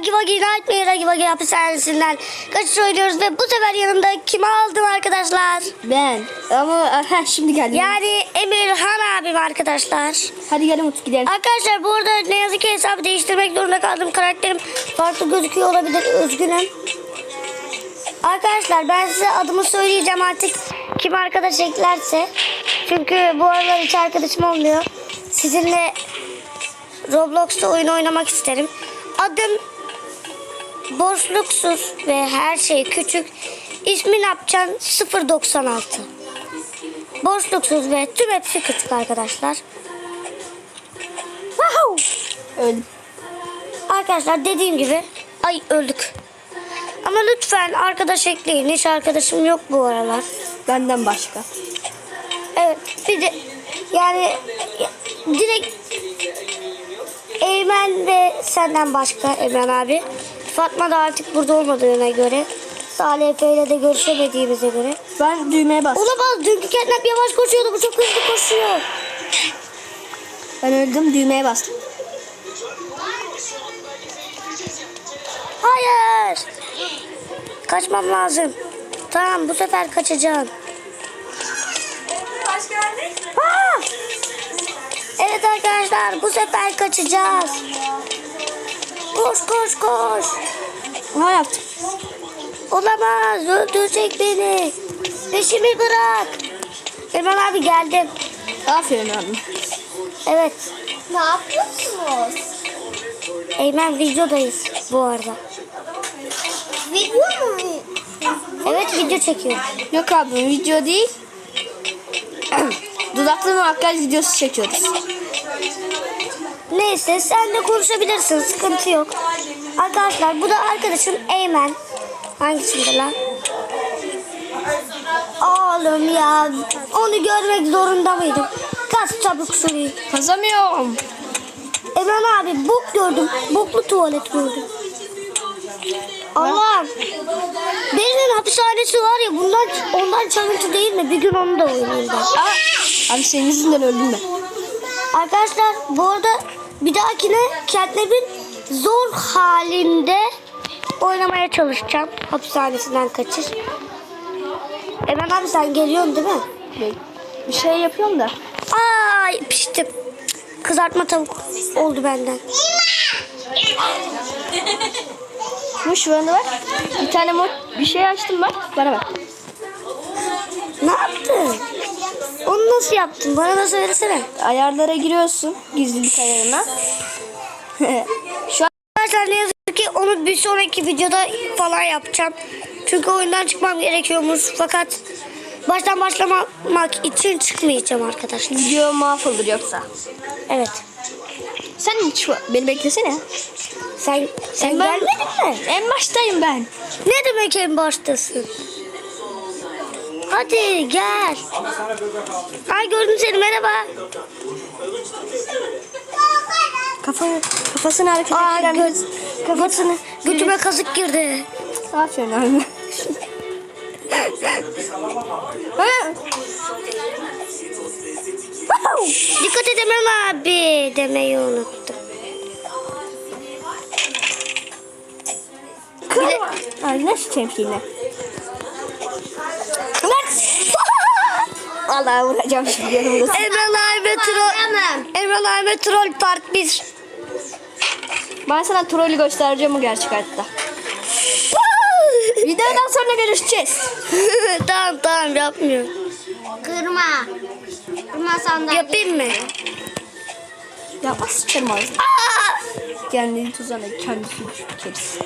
Hagi Vagi Nightmare Hagi Vagi hapishanesinden kaçış oynuyoruz ve bu sefer yanımda kimi aldım arkadaşlar? Ben. Ama şimdi geldim. Yani Emirhan abim arkadaşlar. Hadi gel Umut gidelim. Arkadaşlar bu arada ne yazık ki hesabı değiştirmek zorunda kaldım. Karakterim farklı gözüküyor olabilir. Üzgünüm. Arkadaşlar ben size adımı söyleyeceğim artık kim arkadaş eklerse. Çünkü bu aralar hiç arkadaşım olmuyor. Sizinle Roblox'ta oyun oynamak isterim. Adım boşluksuz ve her şey küçük. İsmi Napcan 096. Boşluksuz ve tüm hepsi küçük arkadaşlar. Wahoo! Öldüm. Arkadaşlar dediğim gibi ay öldük. Ama lütfen arkadaş ekleyin. Hiç arkadaşım yok bu aralar. Benden başka. Evet bir de yani direkt Eymen ve senden başka Eymen abi. Fatma da artık burada olmadığına göre. Salih Efe ile de görüşemediğimize göre. Ben düğmeye bastım. Olamaz dünkü Catnap yavaş koşuyordu bu çok hızlı koşuyor. Ben öldüm düğmeye bastım. Hayır. Kaçmam lazım. Tamam bu sefer kaçacağım. Aa! Evet arkadaşlar bu sefer kaçacağız. Koş koş koş. Aha yaptım. Olamaz öldürecek beni. Peşimi bırak. Erman abi geldim. Aferin abi. Evet. Ne yapıyorsunuz? Eymen videodayız bu arada. Video mu? Evet video çekiyorum. Yok abi video değil. Dudaklı makyaj videosu çekiyoruz. Neyse sen de konuşabilirsin sıkıntı yok. Arkadaşlar bu da arkadaşım Eymen. Hangisinde lan? Oğlum ya onu görmek zorunda mıydım? Kaç çabuk şurayı. Kazamıyorum. Eymen abi bok gördüm. Boklu tuvalet gördüm. Allah'ım. Birinin hapishanesi var ya bundan ondan çalıntı değil mi? Bir gün onu da oynayayım ben. Aa, abi senin yüzünden öldüm ben. Arkadaşlar bu arada bir dahakine Catnap'in zor halinde oynamaya çalışacağım. Hapishanesinden kaçış. Eren abi sen geliyorsun değil mi? Bir şey yapıyorum da. Ay piştim. Kızartma tavuk oldu benden. Şu şu anda bak. Bir tane mod bir şey açtım bak. Bana bak. Ne yaptın? Onu nasıl yaptın? Bana da söylesene. Ayarlara giriyorsun. Gizlilik ayarına. şu an Arkadaşlar ne yazık ki onu bir sonraki videoda falan yapacağım. Çünkü oyundan çıkmam gerekiyormuş. Fakat baştan başlamak için çıkmayacağım arkadaşlar. video mahvolur yoksa. Evet. Sen hiç beni beklesene. Sen sen Ben- gelmedin mi? En baştayım ben. Ne demek en baştasın? Hadi gel. Ay gördüm seni merhaba. Kafa, kafasını hareket Aa, gö-. Kafasını. Götüme kazık girdi. Aferin abi. Dikkat edemem abi demeyi unuttum. Ay ne sıçayım Allah vuracağım şimdi yanımda. Emran abi troll. Emran abi troll part 1. Ben sana trolü göstereceğim o gerçek hayatta. Videodan sonra görüşeceğiz. tamam tamam yapmıyorum. Kırma. Kırma sandalye. Yapayım mı? Yapma sıçarım ağzına. Kendini tuzağına kendisi düşürkeriz.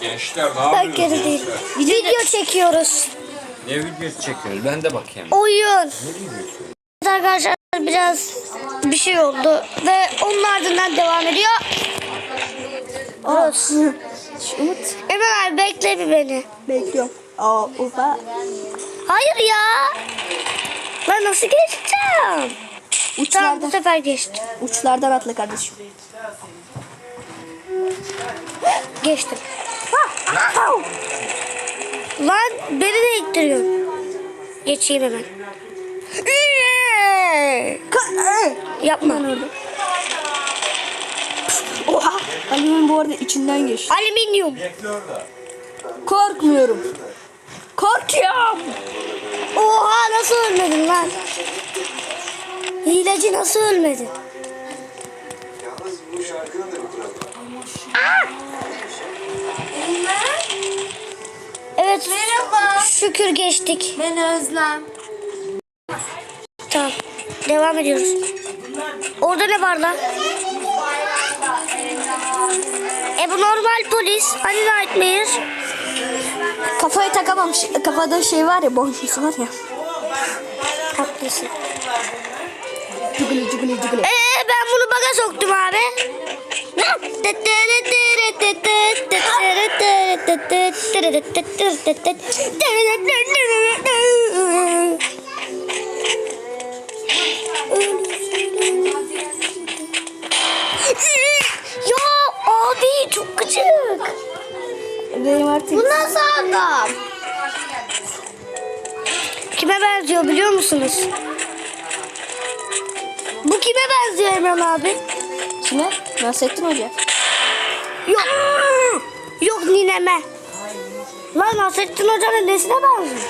Gençler ne yapıyorsunuz? Video çekiyoruz. Ne videosu çekiyoruz? Ben de bakayım. Oyun. Ne videosu? Arkadaşlar biraz bir şey oldu ve onun ardından devam ediyor. Rus. Umut Emel abi bekle bir beni. bekliyorum. Aa ufa. Hayır ya. Ben nasıl geçeceğim? Tamam bu Uçlardan, sefer geçtim. uçlardan atla kardeşim. Geçtim. Lan beni de ittiriyorsun. Geçeyim hemen. Yapma. Oha. Motorun bu arada içinden geç. Alüminyum. Korkmuyorum. Korkuyorum. Oha nasıl ölmedin lan? Hileci nasıl ölmedin? Evet. Şükür geçtik. Ben Özlem. Tamam. Devam ediyoruz. Orada ne var lan? E bu normal polis. Hani Nightmare? Kafaya takamam. Kafada şey var ya boncuksu var ya. Haklısın. Cıgılı cıgılı cıgılı. Ee ben bunu baga soktum abi. Ya abi çok gıcık. Benim artık Bu nasıl adam? Kime benziyor biliyor musunuz? Bu kime benziyor Emran abi? kime? Nasrettin Hoca. Yok. Yok nineme. Lan Nasrettin Hoca'nın nesine benziyor?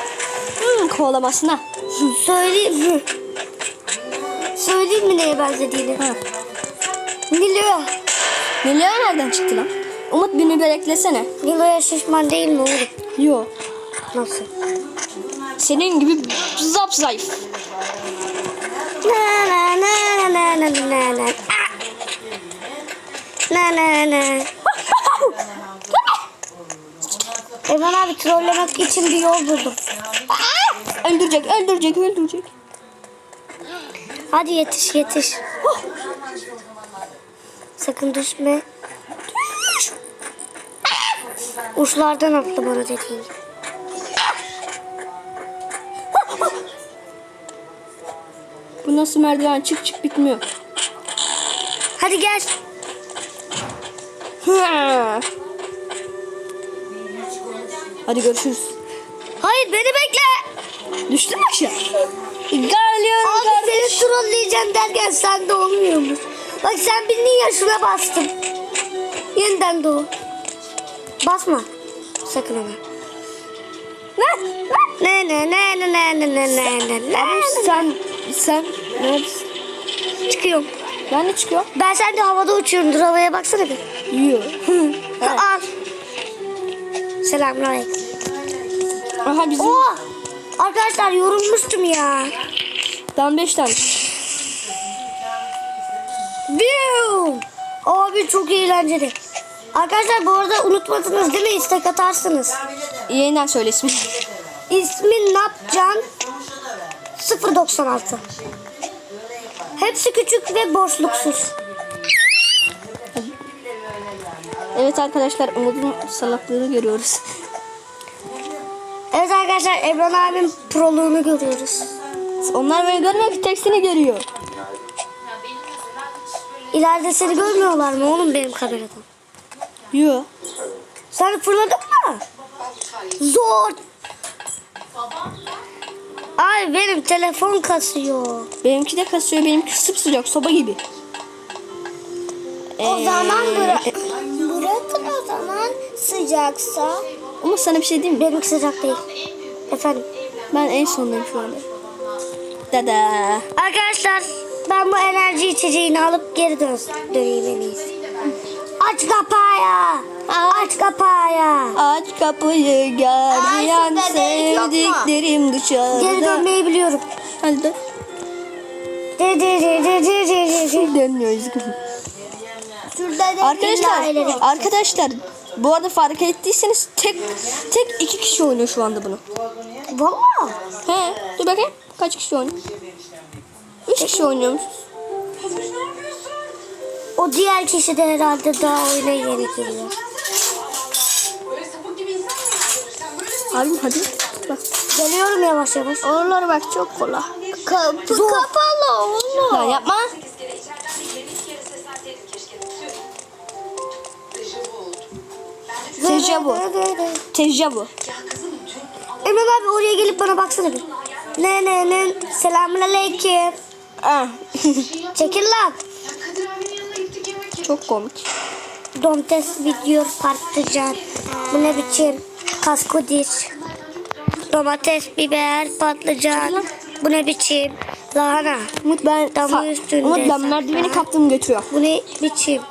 Hmm, kovalamasına. Söyleyeyim mi? Söyleyeyim mi neye benzediğini? Ha. Nilo. Nilo'ya nereden çıktı lan? Umut beni bir eklesene. Nilo'ya şişman değil mi oğlum? Yo. Nasıl? Senin gibi zap zayıf. Na na na na na na na na. Na na. Emran abi trollemek için bir yol buldum. Öldürecek, öldürecek, öldürecek. Hadi yetiş yetiş. Sakın düşme. Uçlardan atla bana dediğin gibi. Bu nasıl merdiven çık çık bitmiyor. Hadi gel. Hadi görüşürüz. Hayır beni bekle. Düştün mü aşağı? Geliyorum Abi kardeş. seni trolleyeceğim derken sen de olmuyormuş. Bak sen bindin ya şuna bastım. Yeniden doğ. Basma. Sakın ama. Ne ne ne ne ne ne ne ne ne ne Abi sen, sen neredesin? Çıkıyorum. Ben de çıkıyorum. Ben sen de havada uçuyorumdur. Havaya baksana bir. Yiyor. Al. Selamünaleyküm. Aha bizim Oo! Arkadaşlar yorulmuştum ya. daha 5 tane. Biu! Abi çok eğlenceli. Arkadaşlar bu arada unutmadınız değil mi? İstek atarsınız. Yeniden söyle ismi. İsmi Napcan 096. Hepsi küçük ve boşluksuz. Evet arkadaşlar Umut'un salaklığını görüyoruz. Evet arkadaşlar Ebran abim proluğunu görüyoruz. Onlar beni görmüyor ki tek seni görüyor. İleride seni görmüyorlar mı oğlum benim kameradan? Yo. Sen fırladın mı? Zor. Ay benim telefon kasıyor. Benimki de kasıyor. Benimki sıcak soba gibi. O Ee, zaman bırak. Bırakın o zaman sıcaksa. Umut sana bir şey diyeyim mi? Benimki sıcak değil. Efendim. Ben en sondayım şu anda. Dada. Arkadaşlar ben bu enerji içeceğini alıp geri dön döneyim en iyisi. Aç kapağı. Aç kapağı. Aç kapıyı gardiyan Ay, sevdiklerim Geri dışarıda. dönmeyi biliyorum. Hadi dön. Dönmüyoruz. Arkadaşlar, arkadaşlar bu arada fark ettiyseniz tek tek iki kişi oynuyor şu anda bunu. Valla. He, dur bakayım kaç kişi oynuyor? Üç kişi oynuyormuş. O diğer kişi de herhalde daha oyuna yeni giriyor. Abi hadi bak. Geliyorum yavaş yavaş. Oralar bak çok kolay. kapı Zor. kapalı oğlum. Ya yapma. Tejavu. Tejavu. Emre abi oraya gelip bana baksana bir. Ne ne ne. Selamun aleyküm. Ah, Çekil lan. çok komik. domates video patlıcan. Bu ne biçim? Kaskudis. Domates, biber, patlıcan. Bu ne biçim? Lahana. Umut ben, Damla üstünde Umut ben merdiveni kaptım götürüyor. Bu ne biçim?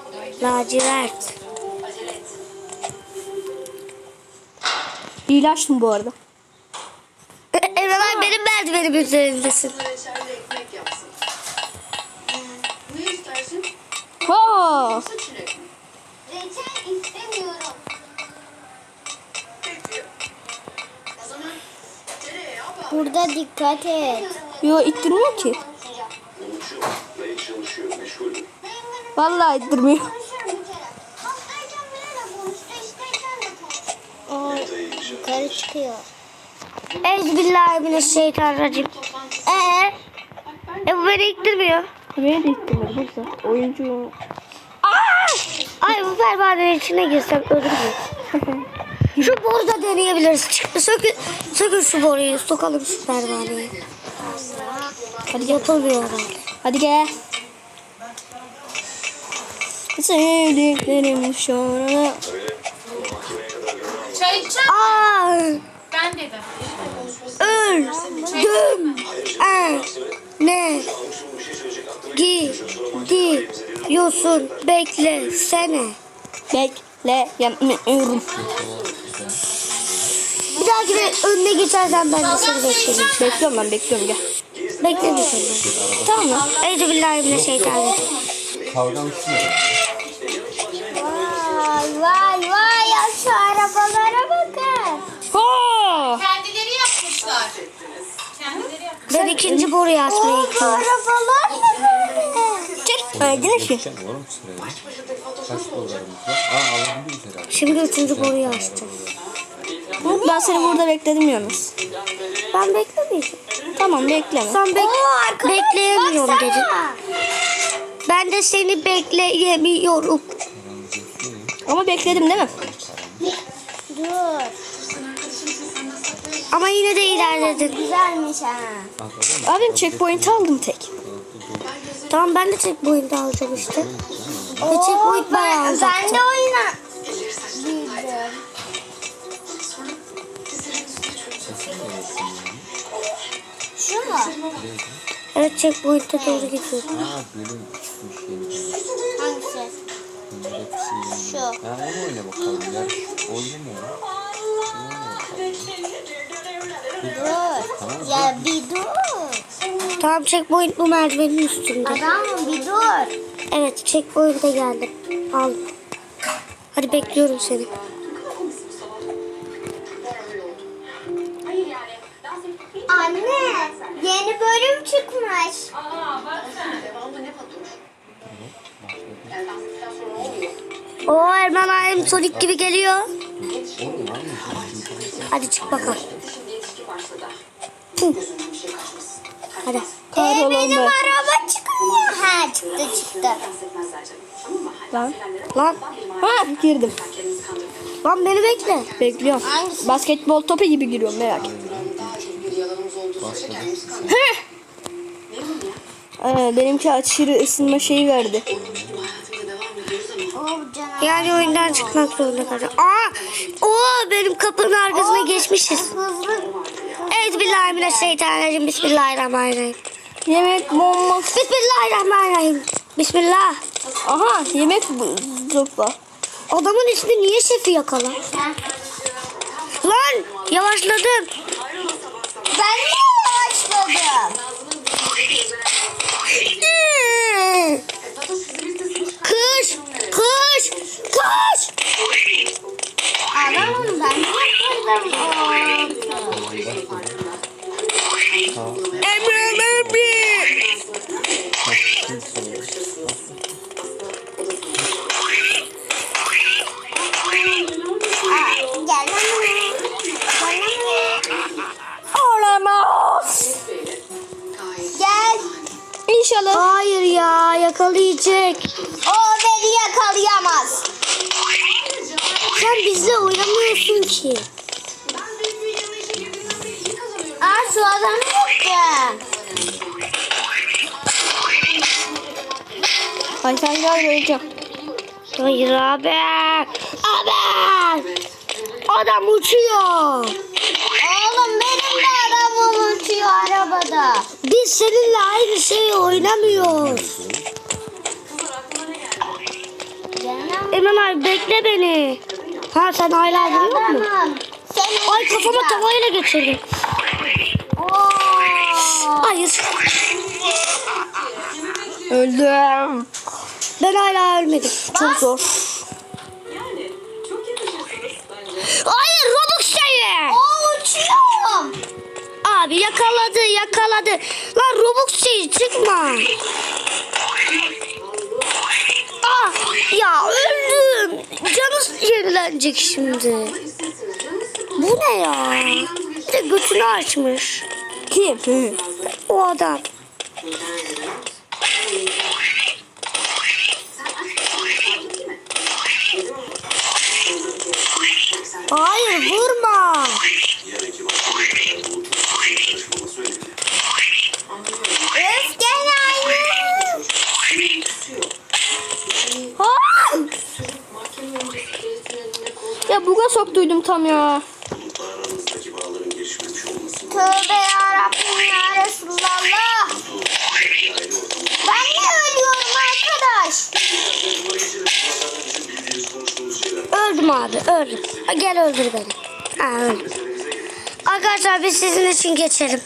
Lacivert. İyi açtım bu arada. Emre abi benim merdivenim üzerindesin. reçelle Burada dikkat et. Yo ittirmiyor ki. Vallahi ittirmiyor. İşe. Yukarı çıkıyor. Euzubillahimineşşeytanirracim. Ee, e bu beni iktirmiyor. Beni de ittirmiyor. Neyse. Oyuncu. Ay bu pervanenin içine girsem ölür müyüm? şu boru da deneyebiliriz. Çık, sökün, sökün şu boruyu. Sokalım şu pervaneyi. Hadi yapılmıyor herhalde. Hadi gel. Sevdiklerim an. Çay içer Aa, Ben dedim. öldüm. Ne? Gidiyorsun bekle sene. Bekle yapmıyorum. Bir dahakine önüne geçersen ben de seni beklerim. Bekliyorum ben bekliyorum gel. Bekle bir seni. Tamam mı? Euzubillahimineşşeytanirracim. Kavgam üstüne. Vay vay vay ya şu arabalara bakın. Ha! Kendileri yapmışlar. Kendileri yapmışlar. Ben ikinci boruyu açmaya Bu gidiyorum. arabalar ne böyle? Çek. Aydın herhalde. Şimdi üçüncü boruyu açtım. Ben seni burada bekledim yalnız. Ben beklemeyeceğim. Tamam bekleme. Sen bek bekleyemiyorum Baksana. dedin. Ben de seni bekleyemiyorum. Ama bekledim değil mi? Dur. Ama yine de ilerledin. Güzelmiş ha. Abim checkpoint aldım tek. Tamam ben de checkpoint alacağım işte. Ve checkpoint bayağı Ben, ben de oyna. Mu? Evet checkpoint'e doğru gidiyorum. Aa bölüm çıkmış yeni. Hangisi? Şu. Ha onu oyna bakalım. Oyunu mu? Dur. Ya bir dur. Tamam checkpoint bu merdivenin üstünde. Adam bir dur. Evet checkpoint'e geldim. Al. Hadi bekliyorum seni. Yeni bölüm çıkmış. Devamlı ne Fatoş? Yani danslıktan sonra olmuyor. Oo Erman Sonic gibi geliyor. Hadi çık bakalım. Hı. Şey. Hadi. Ee, benim be. araba çıkmıyor. Ha çıktı çıktı. Lan. Lan, Ha girdim. Lan beni bekle. Bekliyorum. Basketbol topu gibi giriyorum merak etme. Ya? Ee, benimki aşırı ısınma şeyi verdi. Yani oyundan çıkmak zorunda kalacağım. Aa! Oo benim kapının arkasına geçmişiz. Hızlı. Euzubillahimineşşeytanirracim. Bismillahirrahmanirrahim. Yemek bomba. Bismillahirrahmanirrahim. Bismillah. Aha yemek zopla. Adamın ismi niye şefi yakala? Lan yavaşladım. Ben. Ee, Kış, kış, kış. Adamım ben. Emre Emre. Gel lan ya yakalayacak. O beni yakalayamaz. Sen bizle oynamıyorsun ki. Aa şu adamı yoktu. Ay sen gel vereceğim. Hayır abi. Abi. Adam uçuyor. Oğlum benim de arabam uçuyor arabada. Biz seninle aynı şeyi oynamıyoruz. Emin abi bekle beni. Ha sen hala duruyor. Seni Ay kafama tavayla geçirdim. Hayır. Öldüm. Ben hala ölmedim. Çok zor. Hayır Robux şeyi. Oo uçuyorum. Abi yakaladı yakaladı. Lan Robux şeyi çıkma. Ya öldüm. Canı yenilenecek şimdi. Bu ne ya? Bir de götünü açmış. Kim? O adam. Hayır vurma. Yarınki mahkemeye kadar bu karışmama söyledi. Öf gene aynı. Ha! Buga soktuydum tam ya. Tövbe yarabbim ya Resulallah. Ben ne ölüyorum arkadaş? Öldüm abi öldüm. Gel öldür beni. Ha, öldüm. Arkadaşlar biz sizin için geçelim.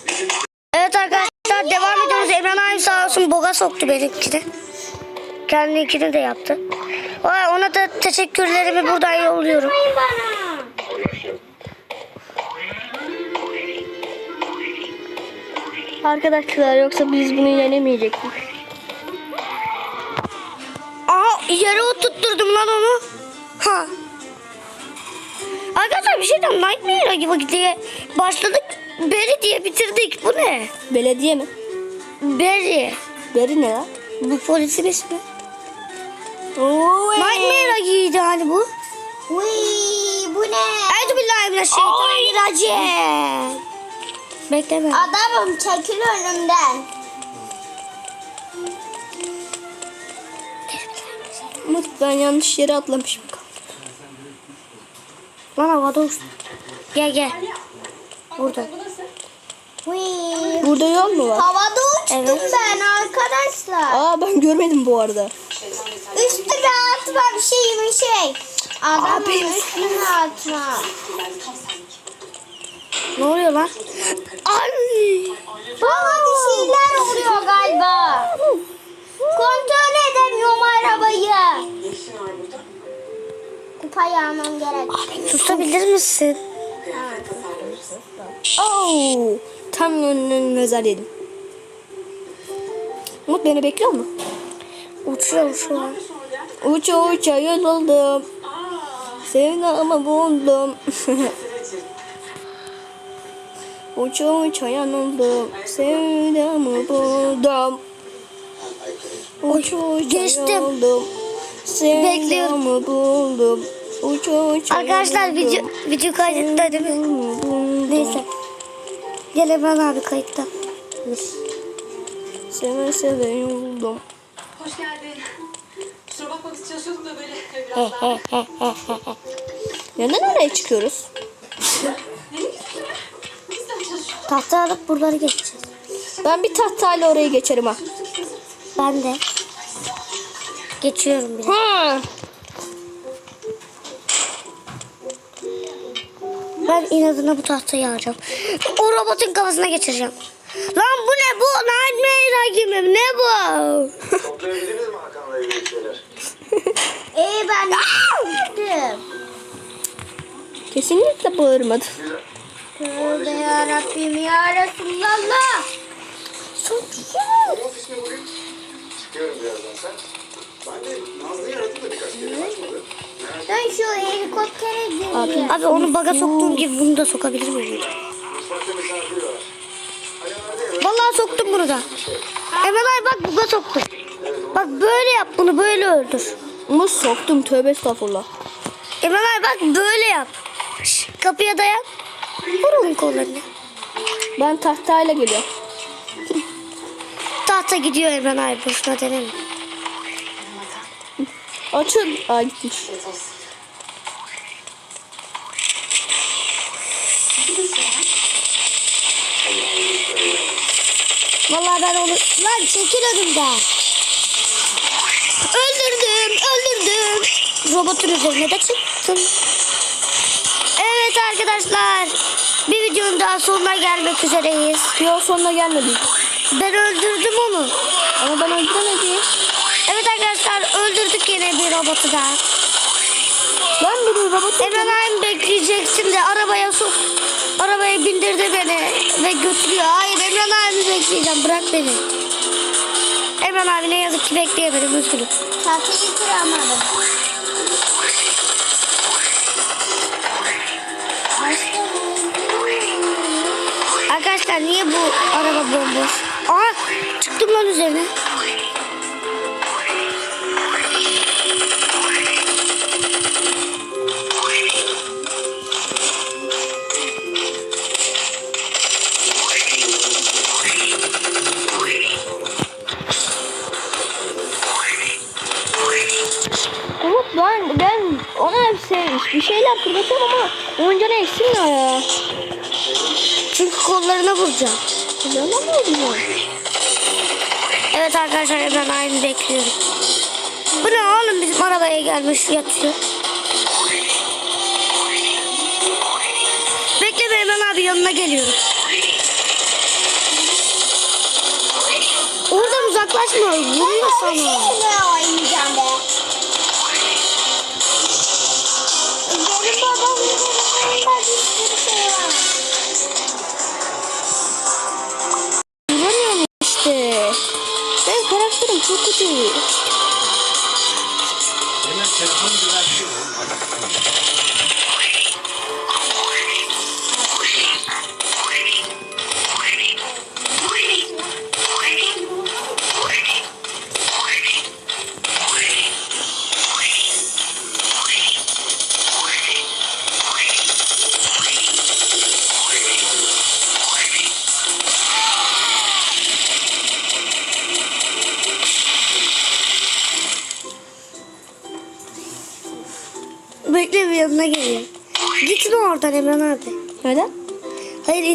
Evet arkadaşlar devam ediyoruz. Emran abi sağ olsun boga soktu benimkini. Kendininkini de yaptı. Ona da teşekkürlerimi buradan yolluyorum. Arkadaşlar yoksa biz bunu yenemeyecektik. Aha yere oturtturdum lan onu. Ha. Arkadaşlar bir şey diyeyim. Nightmare gibi diye başladık. Beri diye bitirdik. Bu ne? Belediye mi? Beri. Beri ne lan? Bu polisin ismi. Nightmare giydi hani bu. Uy? Euzubillahimineşşeytanirracim. Bekleme. Adamım çekil önümden. Umut ben yanlış yere atlamışım. Lan havada uçtu. Gel gel. Burada. Burada yol mu var? Havada uçtum Evet. ben arkadaşlar. Aa ben görmedim bu arada. Üstüme atma bir şey bir şey. Adamın üstüne atma. Ne oluyor lan? Ay. Bana bir şeyler oluyor galiba. Kontrol edemiyorum arabayı. Kupa yağmam gerek. Tutabilir misin? Oo, tam önüne nazar yedim. Umut beni bekliyor mu? Uçuyorum şu an. Uça uça yol oldum. Sevdama buldum. uça uça yan oldum. Sevdamı buldum. Uça uça geçtim. oldum. Sevdamı buldum. Uça uça Arkadaşlar yan video, video kayıtta değil mi? Sevdamı buldum. Neyse. Gel Emran abi kayıtta. Seve seve yoruldum. Hoş geldin. Kusura bakma biz çalışıyorduk da böyle Neden oraya çıkıyoruz? Tahta alıp buraları geçeceğiz. Ben bir tahtayla oraya geçerim ha. Ben de. Geçiyorum bile. Ha. Ben inadına bu tahtayı alacağım. O robotun kafasına geçireceğim. Lan bu ne bu? Nightmare gibi ne bu? Toplayabildiniz mi Hakan'la ilgili şeyler? Ee ben gittim. Kesinlikle bağırmadı. Tövbe yarabbim ya Resulallah. Ofis mi bugün? Çıkıyorum birazdan sen. Ben de Nazlı'yı aradım da birkaç kere açmadı. Ben şu helikoptere gireyim. Abi onu baga soktuğum gibi bunu da sokabilir miyim? Mutfakta misafir var. Alo nerede ya? Vallahi soktum bunu da. Emel ay bak buga soktum. Bak böyle yap bunu böyle öldür. Umut soktum tövbe estağfurullah. Emel ay bak böyle yap. Şş, kapıya dayan. Vur onun kollarını. Ben tahtayla geliyorum. Tahta gidiyor Emel ay boşuna deneme. Açın. Aa gitmiş. Vallahi ben onu... Lan çekil önümden. Robotun üzerine de çıktım. Evet arkadaşlar. Bir videonun daha sonuna gelmek üzereyiz. Yok sonuna gelmedik. Ben öldürdüm onu. Ama ben öldüremedim. Evet arkadaşlar öldürdük yine bir robotu da. Ben bir robot Emran abim bekleyeceksin de arabaya sok. Arabaya bindirdi beni ve götürüyor. Hayır Emran abi bekleyeceğim bırak beni. Emran abi ne yazık ki bekleyemedim üzgünüm. Tahtayı kıramadım. Arkadaşlar niye bu araba bomboş? Aa çıktım lan üzerine. Umut ben, ben ona hep sevmiş. Bir şeyler fırlatıyorum ama oyuncana eksilmiyor ya. Çünkü kollarına vuracağım. Bana mı? Evet arkadaşlar Emran abimi bekliyorum. Bu ne oğlum bizim arabaya gelmiş yatıyor. Bekle be Emran abi yanına geliyorum. Oradan uzaklaşma vuruyor sana. Ne oynayacağım be? Çok kötü. Hemen telefonu düzeltiyor.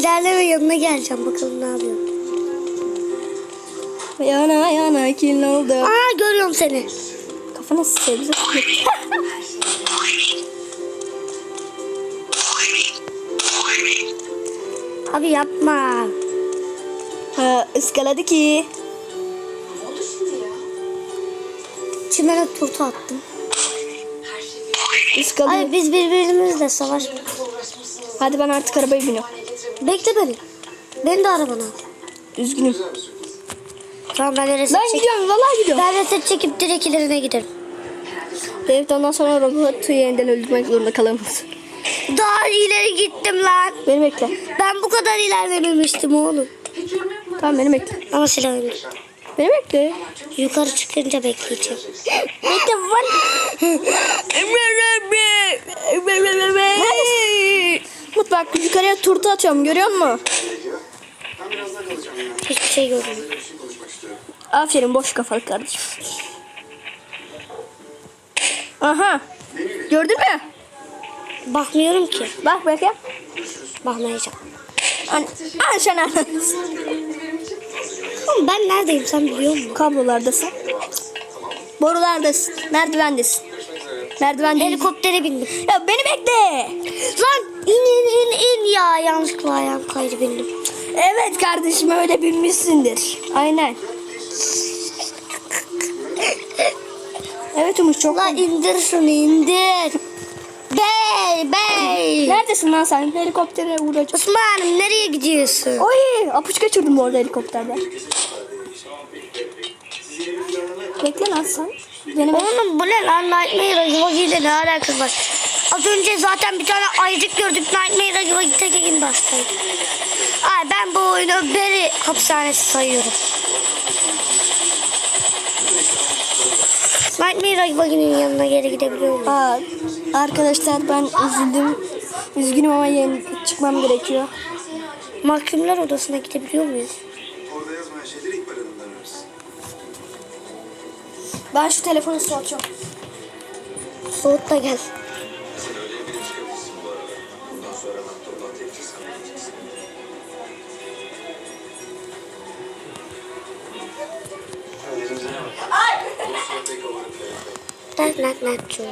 İlerleme yanına geleceğim bakalım ne yapıyor. Yana yana kin oldu. Aa görüyorum seni. Kafana sebze. Abi yapma. ha, ıskaladı ki. Çimene turta attım. Iskalıyor. Hayır biz birbirimizle savaş. Hadi ben artık arabaya biniyorum. Bekle beni. Beni de arabana al. Üzgünüm. Tamam ben de reset Ben çek- gidiyorum vallahi gidiyorum. Ben reset çekip direkt ilerine giderim. Evet ondan sonra robotu yeniden öldürmek zorunda kalırız. Daha ileri gittim lan. Beni bekle. Ben bu kadar ilerlememiştim oğlum. Tamam beni bekle. Ama silahım gitti. Beni bekle. Yukarı çıkınca bekleyeceğim. Bekle lan. Bak yukarıya turta atıyorum görüyor musun? Hiçbir şey görmüyorum. Aferin boş kafalı kardeşim. Aha. Gördün mü? Bakmıyorum ki. Bak bak ya. Bakmayacağım. An An. Oğlum ben neredeyim sen biliyor musun? Kablolardasın. Borulardasın. Merdivendesin. Merdivendesin. Helikoptere bindim. Ya beni bekle. Lan in in in in ya yanlışlıkla ayağım kaydı bindim. Evet kardeşim öyle bilmişsindir. Aynen. Evet Umut çok. La indir şunu indir. Bey bey. Neredesin lan sen? Helikoptere uğrayacağım. Osman'ım nereye gidiyorsun? Oy apuç kaçırdım orada helikopterde. Bekle lan sen. Benim Oğlum bu ne lan Nightmare Agivagi ile ne alakası var? Az önce zaten bir tane ayıcık gördük Nightmare Agivagi tek ekin bastaydı. Ay ben bu oyunu beri hapishanesi sayıyorum. Nightmare Agivagi'nin yanına geri gidebiliyor muyum? Aa, arkadaşlar ben üzüldüm. Üzgünüm ama yeni çıkmam gerekiyor. Mahkumlar odasına gidebiliyor muyuz? Ben şu telefonu soğutuyorum. Soğut da gel. Nak nak nak çoğu.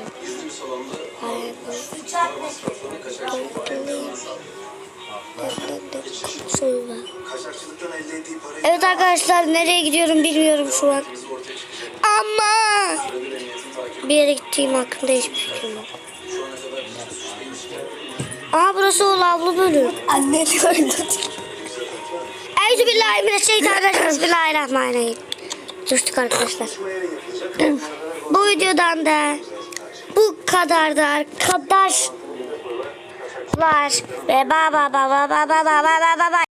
Evet arkadaşlar nereye gidiyorum bilmiyorum şu an bir yere gittiğim hakkında hiçbir fikrim yok. Aa burası o lavlı bölüm. Anne gördüm. Euzubillahimineşşeytanirracim. Bismillahirrahmanirrahim. Düştük arkadaşlar. Bu videodan da bu kadar da arkadaşlar. Ve ba ba ba ba ba ba ba ba ba ba.